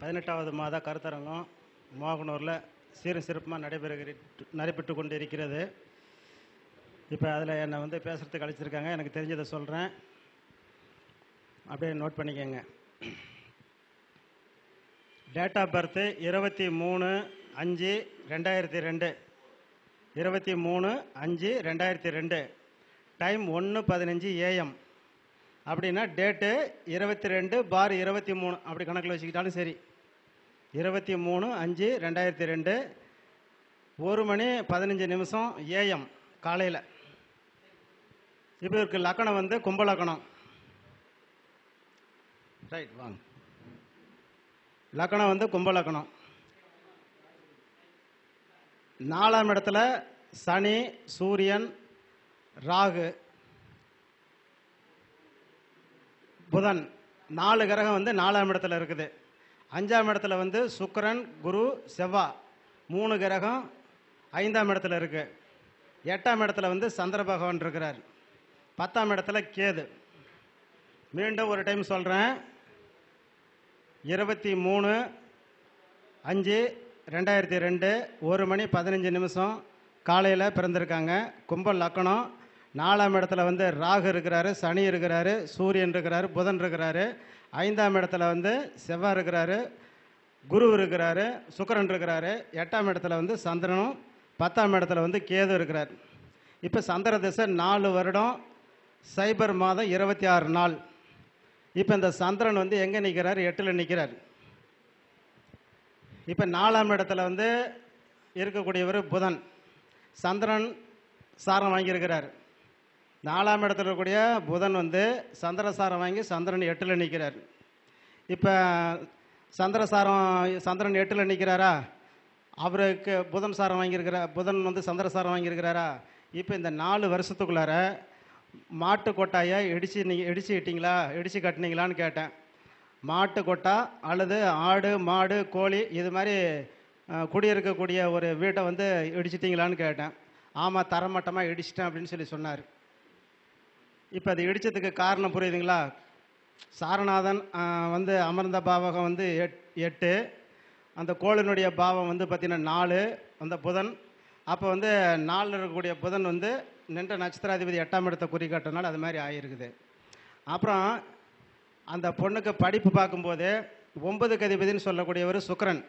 பதினெட்டாவது மாத கருத்தரங்கம் மோகனூரில் சீரும் சிறப்புமாக நடைபெறுகிற நடைபெற்று கொண்டு இருக்கிறது இப்போ அதில் என்னை வந்து பேசுகிறதுக்கு அழைச்சிருக்காங்க. எனக்கு தெரிஞ்சதை சொல்கிறேன் அப்படியே நோட் பண்ணிக்கோங்க. டேட் ஆஃப் பர்த்து இருபத்தி மூணு அஞ்சு ரெண்டாயிரத்தி ரெண்டு. இருபத்தி மூணு அஞ்சு ரெண்டாயிரத்தி ரெண்டு. டைம் ஒன்று பதினஞ்சு ஏஎம் அப்படின்னா டேட்டு இருபத்தி ரெண்டு பார் இருபத்தி மூணு. அப்படி கணக்கில் வச்சுக்கிட்டாலும் சரி. இருபத்தி மூணு அஞ்சு ரெண்டாயிரத்தி ரெண்டு ஒரு மணி பதினஞ்சு நிமிஷம் ஏஎம் காலையில். இப்போ இருக்கு லக்கணம் வந்து கும்ப லக்கணம். ரைட் வாங்க. லக்கணம் வந்து கும்ப லக்கணம். நாலாம் இடத்துல சனி சூரியன் ராகு புதன். நாலு கிரகம் வந்து நாலாம் இடத்துல இருக்குது. அஞ்சாம் இடத்துல வந்து சுக்கரன் குரு செவ்வா. மூணு கிரகம் ஐந்தாம் இடத்துல இருக்கு. எட்டாம் இடத்துல வந்து சந்திர பகவான் இருக்கிறார். பத்தாம் இடத்துல கேது. மீண்டும் ஒரு டைம் சொல்கிறேன் இருபத்தி மூணு அஞ்சு ரெண்டாயிரத்தி ரெண்டு ஒரு மணி பதினஞ்சு நிமிஷம் காலையில் பிறந்திருக்காங்க. கும்பல் லக்கணம். நாலாம் இடத்துல வந்து ராகு இருக்கிறாரு சனி இருக்கிறாரு சூரியன் இருக்கிறாரு புதன் இருக்கிறாரு. ஐந்தாம் இடத்துல வந்து செவ்வாய் இருக்கிறாரு குரு இருக்கிறாரு சுக்கரன் இருக்கிறாரு எட்டாம் இடத்துல வந்து சந்திரனும் பத்தாம் இடத்துல வந்து கேது இருக்கிறார். இப்போ சந்திர திசை நாலு வருடம் சைபர் மாதம் இருபத்தி ஆறு நாள். இப்போ இந்த சந்திரன் வந்து எங்கே நிற்கிறார் எட்டில் நிற்கிறார் இப்போ நாலாம் இடத்துல வந்து இருக்கக்கூடியவர் புதன். சந்திரன் சாரம் வாங்கியிருக்கிறார். நாலாம் இடத்துல இருக்கக்கூடிய புதன் வந்து சந்திரசாரம் வாங்கி சந்திரன் எட்டில் நிற்கிறார் இப்போ சந்திரசாரம் சந்திரன் எட்டில் நிற்கிறாரா அவருக்கு புதன் சாரம் வாங்கியிருக்கிறார் புதன் வந்து சந்திரசாரம் வாங்கியிருக்கிறாரா? இப்போ இந்த நாலு வருஷத்துக்குள்ளார மாட்டு கொட்டாயை இடிச்சு நீங்கள் இடித்து இட்டிங்களா? இடித்து கட்டினீங்களான்னு கேட்டேன். மாட்டு கொட்டா அல்லது ஆடு மாடு கோழி இது மாதிரி குடியிருக்கக்கூடிய ஒரு வீட்டை வந்து இடிச்சிட்டிங்களான்னு கேட்டேன். ஆமாம் தரமட்டமாக இடிச்சிட்டேன் அப்படின்னு சொல்லி சொன்னார். இப்போ அது இடித்ததுக்கு காரணம் புரியுதுங்களா? சாரநாதன் வந்து அமர்ந்த பாவகம் வந்து எட் எட்டு. அந்த கோளினுடைய பாவம் வந்து பார்த்திங்கன்னா நாலு அந்த புதன். அப்போ வந்து நாலில் இருக்கக்கூடிய புதன் வந்து நின்ற நட்சத்திராதிபதி எட்டாம் இடத்தை குறிக்காட்டனால அது மாதிரி ஆகிருக்குது அப்புறம் அந்த பொண்ணுக்கு படிப்பு பார்க்கும்போது ஒன்பது கதிபதினு சொல்லக்கூடியவர் சுக்கரன்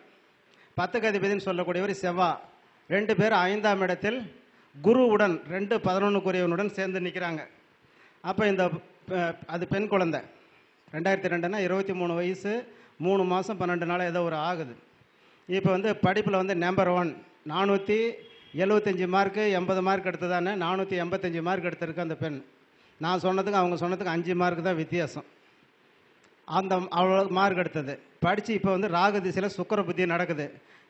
பத்து கதிபதின்னு சொல்லக்கூடியவர் செவ்வா. ரெண்டு பேர் ஐந்தாம் இடத்தில் குருவுடன் ரெண்டு பதினொன்றுக்குரியவனுடன் சேர்ந்து நிற்கிறாங்க அப்போ இந்த அது பெண் குழந்தை. ரெண்டாயிரத்தி ரெண்டுனா இருபத்தி மூணு வயசு மூணு மாதம் பன்னெண்டு நாள் ஏதோ ஒரு ஆகுது. இப்போ வந்து படிப்பில் வந்து நம்பர் ஒன் நானூற்றி எழுபத்தஞ்சி மார்க்கு எண்பது மார்க் எடுத்ததானே நானூற்றி எண்பத்தஞ்சு மார்க் எடுத்திருக்கு அந்த பெண். நான் சொன்னதுக்கு அவங்க சொன்னதுக்கு அஞ்சு மார்க் தான் வித்தியாசம். அந்த அவ்வளோ மார்க் எடுத்தது. படித்து இப்போ வந்து ராகு திசையில் சுக்கர புத்தி நடக்குது.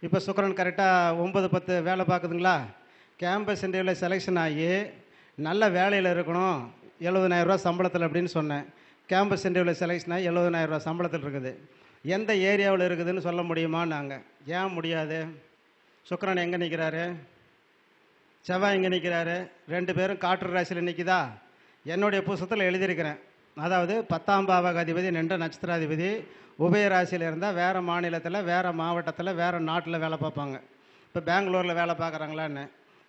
இப்போ சுக்கரன் கரெக்டாக ஒம்பது பத்து வேலை பார்க்குதுங்களா? கேம்பஸ் இன்டர்வியூவில் செலெக்ஷன் ஆகி நல்ல வேலையில் இருக்கணும். எழுபதனாயிரரூவா சம்பளத்தில் அப்படின்னு சொன்னேன். கேம்பஸ் இன்டர்வியூவில் செலெக்ஷன் ஆகி 70000 ரூபா சம்பளத்தில் இருக்குது. எந்த ஏரியாவில் இருக்குதுன்னு சொல்ல முடியுமா நாங்கள் ஏன் முடியாது? சுக்கரன் எங்கே நிற்கிறாரு செவ்வாய் எங்கே நிற்கிறாரு ரெண்டு பேரும் காற்று ராசியில் நிற்கிதா என்னுடைய புஸ்தத்தில் எழுதியிருக்கிறேன். அதாவது பத்தாம் பாவக அதிபதி நின்ற நட்சத்திராதிபதி உபய ராசியில் இருந்தால் வேறு மாநிலத்தில் வேறு மாவட்டத்தில் வேறு நாட்டில் வேலை பார்ப்பாங்க. இப்போ பெங்களூரில் வேலை பார்க்குறாங்களான்னு.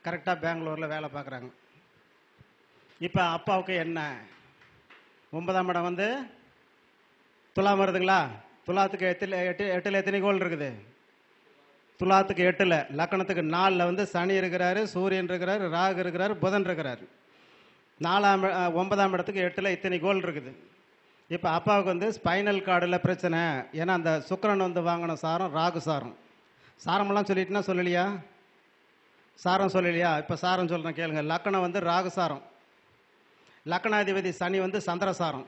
கரெக்டாக பெங்களூரில் வேலை பார்க்குறாங்க. இப்போ அப்பாவுக்கு என்ன? ஒன்பதாம் இடம் வந்து துலாம் வருதுங்களா? துலாத்துக்கு எட்டில் எட்டு எட்டில் எத்தனை கோல் இருக்குது? துலாத்துக்கு எட்டில் லக்கணத்துக்கு நாலில் வந்து சனி இருக்கிறாரு சூரியன் இருக்கிறாரு ராகு இருக்கிறாரு புதன் இருக்கிறாரு. நாலாம் ஒன்பதாம் இடத்துக்கு எட்டில் இத்தனை கோல் இருக்குது. இப்போ அப்பாவுக்கு வந்து ஸ்பைனல் கார்டில் பிரச்சனை. ஏன்னா அந்த சுக்கரன் வந்து வாங்கின சாரம் ராகு சாரம். சாரமெல்லாம் சொல்லிட்டுனா சொல்லலையா? சாரம் சொல்லலையா? இப்போ சாரம் சொல்கிறேன் கேளுங்க. லக்கணம் வந்து ராகு சாரம். லக்கணாதிபதி சனி வந்து சந்திரசாரம்.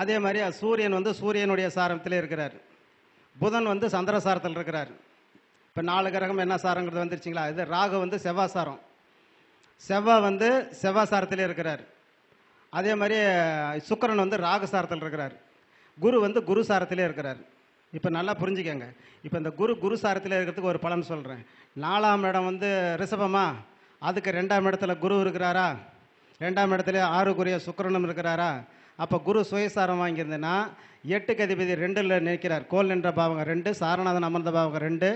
அதே மாதிரி சூரியன் வந்து சூரியனுடைய சாரத்தில் இருக்கிறார். புதன் வந்து சந்திரசாரத்தில் இருக்கிறார். இப்போ நாலு கிரகம் என்ன சாரங்கிறது வந்துருச்சிங்களா? இது ராகு வந்து செவ்வாய் சாரம் செவ்வாய் வந்து செவ்வாய் சாரத்தில் இருக்கிறார். அதே மாதிரி சுக்கிரன் வந்து ராகு சாரத்தில் இருக்கிறார். குரு வந்து குரு சாரத்திலே இருக்கிறார். இப்போ நல்லா புரிஞ்சுக்கங்க. இப்போ இந்த குரு குரு சாரத்தில் இருக்கிறதுக்கு ஒரு பலன் சொல்கிறேன் நாலாம் இடம் வந்து ரிஷபமா? அதுக்கு ரெண்டாம் இடத்துல குரு இருக்கிறாரா? ரெண்டாம் இடத்துல ஆறுக்குரிய சுக்கரனும் இருக்கிறாரா? அப்போ குரு சுயசாரம் வாங்கியிருந்தேன்னா எட்டுக்கு அதிபதி ரெண்டில் நிற்கிறார். கோல் நின்ற பாவங்க ரெண்டு சாரநாதன் அமர்ந்த பாவங்க ரெண்டு.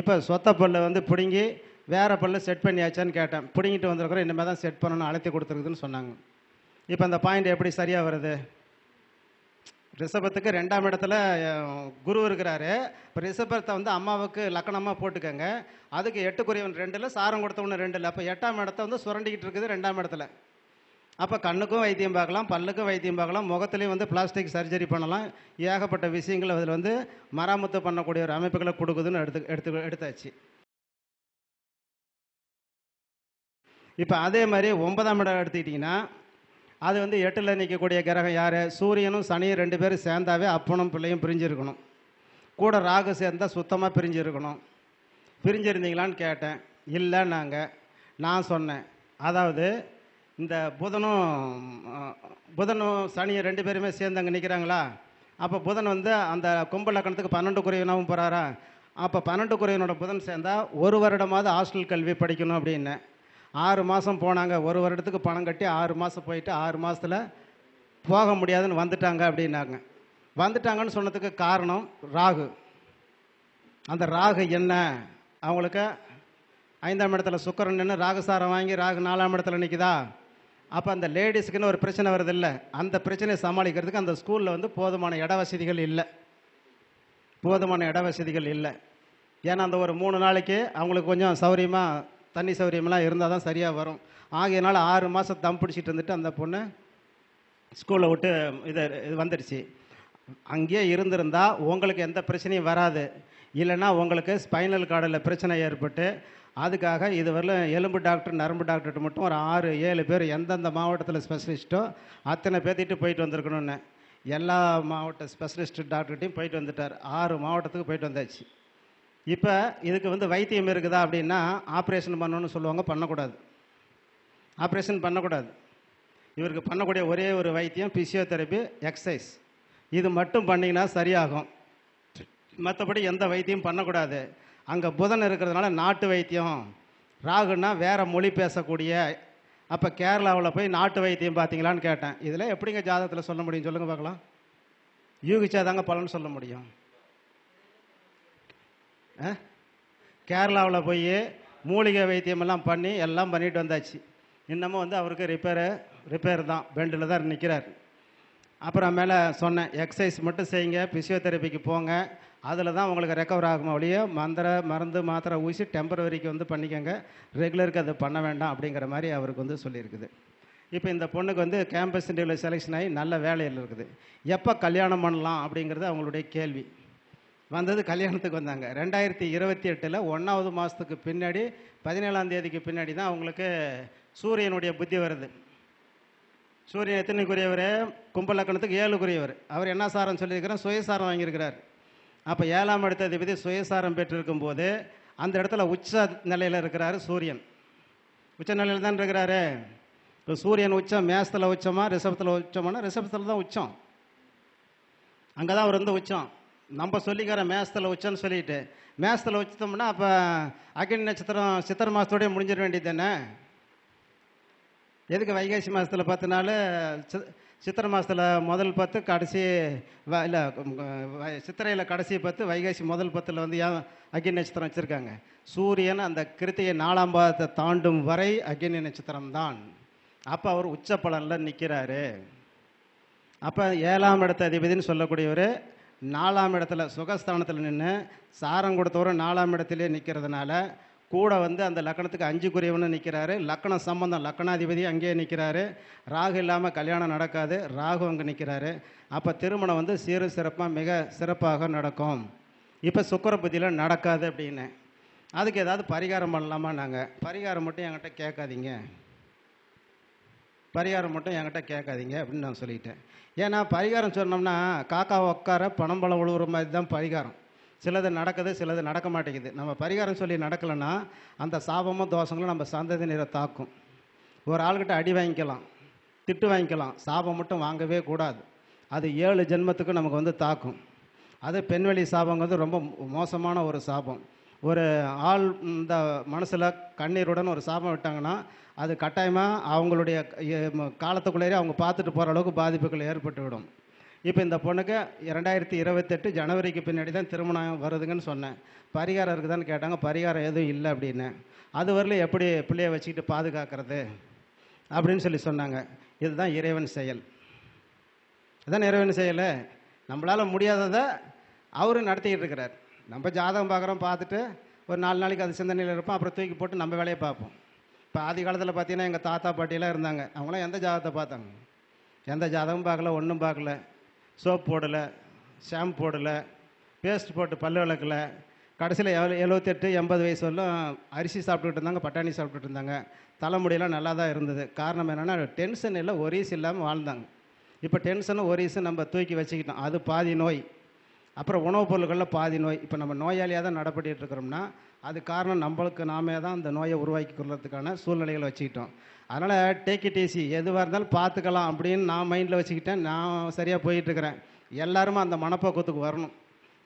இப்போ சொத்த பல்லை வந்து பிடுங்கி வேறு பல்லு செட் பண்ணியாச்சான்னு கேட்டேன். பிடுங்கிட்டு வந்திருக்கிறோம் இனிமேல் தான் செட் பண்ணணும் அழைத்து கொடுத்துருக்குதுன்னு சொன்னாங்க. இப்போ அந்த பாயிண்ட் எப்படி சரியாக வருது? ரிஷபத்துக்கு ரெண்டாம் இடத்துல குரு இருக்கிறாரு. இப்போ ரிஷபத்தை வந்து அம்மாவுக்கு லக்கணமாக போட்டுக்கோங்க. அதுக்கு எட்டுக்குரியவன் ரெண்டில் சாரம் கொடுத்தவன் ரெண்டில். அப்போ எட்டாம் இடத்த வந்து சுரண்டிக்கிட்டு இருக்குது ரெண்டாம் இடத்துல. அப்போ கண்ணுக்கும் வைத்தியம் பார்க்கலாம் பல்லுக்கும் வைத்தியம் பார்க்கலாம் முகத்துலேயும் வந்து பிளாஸ்டிக் சர்ஜரி பண்ணலாம். ஏகப்பட்ட விஷயங்கள் அதில் வந்து மராமத்து பண்ணக்கூடிய ஒரு அமைப்புகளை கொடுக்குதுன்னு எடுத்து எடுத்து எடுத்தாச்சு. இப்போ அதே மாதிரி ஒன்பதாம் இடம் எடுத்துக்கிட்டிங்கன்னா அது வந்து எட்டில் நிற்கக்கூடிய கிரகம் யார்? சூரியனும் சனியும் ரெண்டு பேரும் சேர்ந்தாவே அப்பனும் பிள்ளையும் பிரிஞ்சிருக்கணும். கூட ராகு சேர்ந்தால் சுத்தமாக பிரிஞ்சிருக்கணும். பிரிஞ்சிருந்தீங்களான்னு கேட்டேன். இல்லைன்னாங்க. நான் சொன்னேன். அதாவது இந்த புதனும் புதனும் சனியும் ரெண்டு பேருமே சேர்ந்து அங்கே நிற்கிறாங்களா அப்போ புதன் வந்து அந்த கும்ப லக்கணத்துக்கு பன்னெண்டு குறைவனாகவும் போகிறாரா அப்போ பன்னெண்டு குறைவனோட புதன் சேர்ந்தா ஒரு வருடமாவது ஹாஸ்டல் கல்வி படிக்கணும் அப்படின்னு. ஆறு மாதம் போனாங்க ஒரு வருடத்துக்கு பணம் கட்டி ஆறு மாதம் போயிட்டு ஆறு மாதத்தில் போக முடியாதுன்னு வந்துட்டாங்க அப்படின்னாங்க. வந்துட்டாங்கன்னு சொன்னதுக்கு காரணம் ராகு. அந்த ராகு என்ன? அவங்களுக்கு ஐந்தாம் இடத்துல சுக்கரன் நின்று ராகுசாரம் வாங்கி ராகு நாலாம் இடத்துல நிற்குதா அப்போ அந்த லேடிஸுக்குன்னு ஒரு பிரச்சனை வருது அந்த பிரச்சனையை சமாளிக்கிறதுக்கு அந்த ஸ்கூலில் வந்து போதுமான இட வசதிகள் இல்லை. போதுமான இட வசதிகள் இல்லை. ஏன்னா அந்த ஒரு மூணு நாளைக்கு அவங்களுக்கு கொஞ்சம் சௌரியமாக தண்ணி சௌரியமெல்லாம் இருந்தால் தான் சரியாக வரும். ஆகையினால ஆறு மாதம் தம் பிடிச்சிட்டு இருந்துட்டு அந்த பொண்ணு ஸ்கூலை விட்டு இது இது வந்துடுச்சு அங்கேயே இருந்திருந்தால் உங்களுக்கு எந்த பிரச்சனையும் வராது. இல்லைன்னா உங்களுக்கு ஸ்பைனல் கார்டில் பிரச்சனை ஏற்பட்டு அதுக்காக இதுவரையிலும் எலும்பு டாக்டர் நரம்பு டாக்டர்கிட்ட மட்டும் ஒரு ஆறு ஏழு பேர் எந்தெந்த மாவட்டத்தில் ஸ்பெஷலிஸ்ட்டோ அத்தனை பேர்த்திட்டு போயிட்டு வந்திருக்கணும்னு. எல்லா மாவட்ட ஸ்பெஷலிஸ்ட் டாக்டர்கிட்டையும் போயிட்டு வந்துட்டார். ஆறு மாவட்டத்துக்கு போயிட்டு வந்தாச்சு. இப்போ இதுக்கு வந்து வைத்தியம் இருக்குதா அப்படின்னா ஆப்ரேஷன் பண்ணணும்னு சொல்லுவாங்க பண்ணக்கூடாது. ஆப்ரேஷன் பண்ணக்கூடாது. இவருக்கு பண்ணக்கூடிய ஒரே ஒரு வைத்தியம் ஃபிசியோதெரபி எக்ஸசைஸ் இது மட்டும் பண்ணிங்கன்னா சரியாகும். மற்றபடி எந்த வைத்தியம் பண்ணக்கூடாது. அங்கே புதன் இருக்கிறதுனால நாட்டு வைத்தியம். ராகுன்னா வேறு மொழி பேசக்கூடிய. அப்போ கேரளாவில் போய் நாட்டு வைத்தியம் பார்த்தீங்களான்னு கேட்டேன். இதில் எப்படிங்க ஜாதகத்தில் சொல்ல முடியும்? சொல்லுங்க பார்க்கலாம். யூகிச்சாதாங்க பலன் சொல்ல முடியும். கேரளாவில் போய் மூலிகை வைத்தியமெல்லாம் பண்ணி எல்லாம் பண்ணிட்டு வந்தாச்சு. இன்னமும் வந்து அவருக்கு ரிப்பேரு ரிப்பேர் தான். பெண்டில் தான் நிற்கிறார் அப்புறம் மேலே சொன்னேன் எக்ஸசைஸ் மட்டும் செய்யுங்க. ஃபிசியோதெரப்பிக்கு போங்க. அதில் தான் உங்களுக்கு ரெக்கவர் ஆகும் ஒழிய மந்திர மருந்து மாத்திரை ஊசி டெம்பரவரிக்கு வந்து பண்ணிக்கோங்க. ரெகுலருக்கு அதை பண்ண வேண்டாம் அப்படிங்கிற மாதிரி அவருக்கு வந்து சொல்லியிருக்குது. இப்போ இந்த பொண்ணுக்கு வந்து கேம்பஸ் இன்டர்வியூவில் செலெக்ஷன் ஆகி நல்ல வேலையில் இருக்குது. எப்போ கல்யாணம் பண்ணலாம் அப்படிங்கிறது அவங்களுடைய கேள்வி. வந்தது கல்யாணத்துக்கு வந்தாங்க. ரெண்டாயிரத்தி இருபத்தி எட்டில் ஒன்றாவது மாதத்துக்கு பின்னாடி பதினேழாம் தேதிக்கு பின்னாடி தான் அவங்களுக்கு சூரியனுடைய புத்தி வருது. சூரியன் எத்தனைக்குரியவர்? கும்பலக்கணத்துக்கு ஏழுக்குரியவர். அவர் என்ன சாரம் சொல்லியிருக்கிறார்? சுயசாரம் வாங்கியிருக்கிறார். அப்போ ஏழாம் இடத்த அதிபதி சுயசாரம் பெற்றிருக்கும் போது அந்த இடத்துல உச்ச நிலையில் இருக்கிறாரு சூரியன். உச்ச நிலையில் தான் இருக்கிறாரு. இப்போ சூரியன் உச்சம் மேசத்தில் உச்சமா ரிஷபத்தில் உச்சமானா ரிஷபத்தில் தான் உச்சம். அங்கே தான் அவர் வந்து உச்சம். நம்ம சொல்லிக்கிற மேசத்தில் உச்சம்னு சொல்லிட்டு மேசத்தில் உச்சத்தோம்னா அப்போ அக்னி நட்சத்திரம் சித்திரை மாதத்தோடய முடிஞ்சிட வேண்டியது தானே? எதுக்கு வைகாசி மாதத்தில் பத்து நாள் சித்திரை மாதத்தில் முதல் பத்து கடைசி வ- இல்லை சித்திரையில் கடைசி பத்து வைகாசி முதல் பத்தில் வந்து ஏன் அக்னி நட்சத்திரம் வச்சுருக்காங்க. சூரியன் அந்த கிருத்திகை நாலாம் பாதத்தை தாண்டும் வரை அக்னி நட்சத்திரம் தான். அப்போ அவர் உச்ச பலனில் நிற்கிறாரு அப்போ ஏழாம் இடத்த அதிபதினு சொல்லக்கூடியவர் நாலாம் இடத்துல சுகஸ்தானத்தில் நின்று சாரம் கொடுத்தவரும் நாலாம் இடத்துலேயே நிற்கிறதுனால கூட வந்து அந்த லக்கணத்துக்கு அஞ்சுக்குரியவனு நிற்கிறாரு லக்கணம் சம்பந்தம் லக்கணாதிபதி அங்கேயே நிற்கிறாரு ராகு இல்லாமல் கல்யாணம் நடக்காது. ராகு அங்கே நிற்கிறாரு அப்போ திருமணம் வந்து சீரு சிறப்பாக மிக சிறப்பாக நடக்கும். இப்போ சுக்கர புத்தியில் நடக்காது அப்படின்னு. அதுக்கு ஏதாவது பரிகாரம் பண்ணலாமா நாங்கள் பரிகாரம் மட்டும் என்கிட்ட கேட்காதீங்க. பரிகாரம் மட்டும் என்கிட்ட கேட்காதீங்க அப்படின்னு நான் சொல்லிட்டேன். ஏன்னா பரிகாரம் சொன்னோம்னா காக்கா உட்கார பணம் பழம் உழுவுற மாதிரி தான் பரிகாரம். சிலது நடக்குது சிலது நடக்க மாட்டேங்குது. நம்ம பரிகாரம் சொல்லி நடக்கலைன்னா அந்த சாபமும் தோஷங்களும் நம்ம சந்ததியினரை தாக்கும். ஒரு ஆள்கிட்ட அடி வாங்கிக்கலாம் திட்டு வாங்கிக்கலாம் சாபம் மட்டும் வாங்கவே கூடாது. அது ஏழு ஜென்மத்துக்கு நமக்கு வந்து தாக்கும். அது பெண்வெளி சாபங்கிறது ரொம்ப மோசமான ஒரு சாபம். ஒரு ஆள் இந்த மனசில் கண்ணீருடன் ஒரு சாபம் விட்டாங்கன்னா அது கட்டாயமாக அவங்களுடைய காலத்துக்குள்ளேயே அவங்க பார்த்துட்டு போகிற அளவுக்கு பாதிப்புகள் ஏற்பட்டுவிடும். இப்போ இந்த பொண்ணுக்கு இரண்டாயிரத்தி இருபத்தெட்டு ஜனவரிக்கு பின்னாடி தான் திருமணம் வருதுங்கன்னு சொன்னேன். பரிகாரம் இருக்குதான்னு கேட்டாங்க. பரிகாரம் எதுவும் இல்லை அப்படின்னு. அது வரலையும் எப்படி பிள்ளைய வச்சுக்கிட்டு பாதுகாக்கிறது அப்படின்னு சொல்லி சொன்னாங்க. இதுதான் இறைவன் செயல். இதுதான் இறைவன் செயல். நம்மளால் முடியாததை அவரும் நடத்திக்கிட்டு இருக்கிறார். நம்ம ஜாதகம் பார்க்குறோம் பார்த்துட்டு ஒரு நாலு நாளைக்கு அது சிந்தனையில் இருப்போம் அப்புறம் தூக்கி போட்டு நம்ம வேலையை பார்ப்போம். இப்போ ஆதி காலத்தில் பார்த்தீங்கன்னா எங்கள் தாத்தா பாட்டியெல்லாம் இருந்தாங்க. அவங்களாம் எந்த ஜாதகத்தை பார்த்தாங்க? எந்த ஜாதகமும் பார்க்கல ஒன்றும் பார்க்கல. சோப் போடலை ஷாம்பு போடலை பேஸ்ட் போட்டு பல்லு விளக்கல. கடைசியில் எவ்வளோ எழுபத்தெட்டு எண்பது வயசு வரலும் அரிசி சாப்பிட்டுட்டு இருந்தாங்க பட்டாணி சாப்பிட்டுட்டு இருந்தாங்க. தலைமுடியெல்லாம் நல்லா தான் இருந்தது. காரணம் என்னென்னா டென்ஷன் இல்லை ஒரீஸ் இல்லாமல் வாழ்ந்தாங்க. இப்போ டென்ஷனும் ஒரீஸு நம்ம தூக்கி வச்சுக்கிட்டோம். அது பாதி நோய். அப்புறம் உணவுப் பொருட்களில் பாதி நோய். இப்போ நம்ம நோயாளியாக தான் நடப்பட்டு இருக்கிறோம்னா அது காரணம் நம்மளுக்கு நாமே தான் அந்த நோயை உருவாக்கி கொள்றதுக்கான சூழ்நிலைகளை வச்சுக்கிட்டோம். அதனால் டேக் இட் ஈஸி எதுவாக இருந்தாலும் பார்த்துக்கலாம் அப்படின்னு நான் மைண்டில் வச்சுக்கிட்டேன். நான் சரியாக போயிட்டுருக்கிறேன். எல்லாருமே அந்த மனப்போக்கத்துக்கு வரணும்.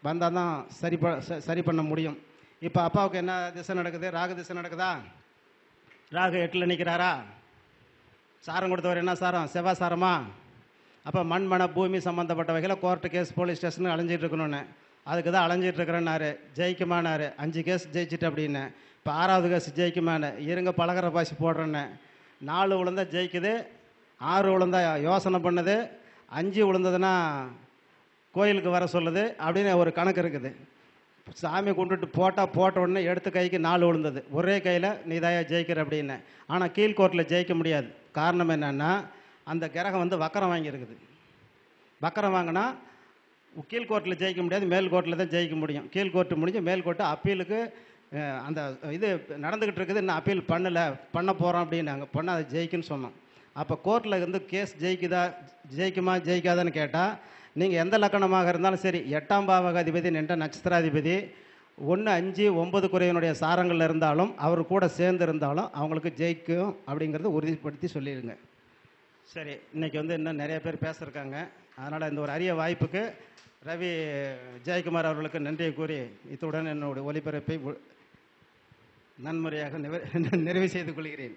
வந்தால் தான் சரி ப ச- சரி பண்ண முடியும். இப்போ அப்பாவுக்கு என்ன திசை நடக்குது? ராகு திசை நடக்குதா? ராகு எட்டில் நிற்கிறாரா சாரம் கொடுத்தவர் என்ன சாரம்? செவ்வாய் சாரமா? அப்போ மண் மன பூமி சம்மந்தப்பட்ட வகையில் கோர்ட்டு கேஸ் போலீஸ் ஸ்டேஷன் அலைஞ்சிட்டு இருக்கணும்னு. அதுக்கு தான் அலைஞ்சிட்டு ஜெயிக்குமானாரு. அஞ்சு கேஸ் ஜெயிச்சிட்டு அப்படின்னு. இப்போ ஆறாவது கேஸ் ஜெயிக்குமானு இருங்க பழகிற பாசி போடுறேன்னு. நாலு விழுந்தா ஜெயிக்குது. ஆறு விழுந்தா யோசனை பண்ணுது. அஞ்சு விழுந்ததுன்னா கோயிலுக்கு வர சொல்லுது. அப்படின்னு ஒரு கணக்கு இருக்குது. சாமி கும்பிட்டுட்டு போட்டால் போட்ட உடனே எடுத்த கைக்கு நாலு விழுந்தது. ஒரே கையில் நீதாயா ஜெயிக்கிற அப்படின்னு. ஆனால் கீழ்கோர்ட்டில் ஜெயிக்க முடியாது. காரணம் என்னென்னா அந்த கிரகம் வந்து வக்கரம் வாங்கியிருக்குது. வக்கரம் வாங்கினா கீழ்கோர்ட்டில் ஜெயிக்க முடியாது மேல் கோர்ட்டில் தான் ஜெயிக்க முடியும். கீழ்கோர்ட்டு முடிஞ்சு மேல் கோர்ட்டு அப்பீலுக்கு அந்த இது நடந்துக்கிட்டு இருக்குது இன்னும் அப்பீல் பண்ணலை பண்ண போகிறோம் அப்படின்னாங்க. பண்ண அதை ஜெயிக்குன்னு சொன்னோம் அப்போ கோர்ட்டில் இருந்து கேஸ் ஜெயிக்குதா ஜெயிக்குமா ஜெயிக்காதான்னு கேட்டால் நீங்கள் எந்த லக்கணமாக இருந்தாலும் சரி எட்டாம் பாவகாதிபதி நின்ற நட்சத்திராதிபதி ஒன்று அஞ்சு ஒன்பது குறையினுடைய சாரங்கள் இருந்தாலும் அவர் கூட சேர்ந்து இருந்தாலும் அவங்களுக்கு ஜெயிக்கும் அப்படிங்கிறத உறுதிப்படுத்தி சொல்லிடுங்க. சரி இன்னைக்கு வந்து இன்னும் நிறைய பேர் பேசியிருக்காங்க அதனால் இந்த ஒரு அரிய வாய்ப்புக்கு ரவி ஜெயக்குமார் அவர்களுக்கு நன்றியை கூறி இத்துடன் என்னுடைய ஒலிபரப்பை நன்முறையாக நிறைவு செய்து கொள்கிறேன்.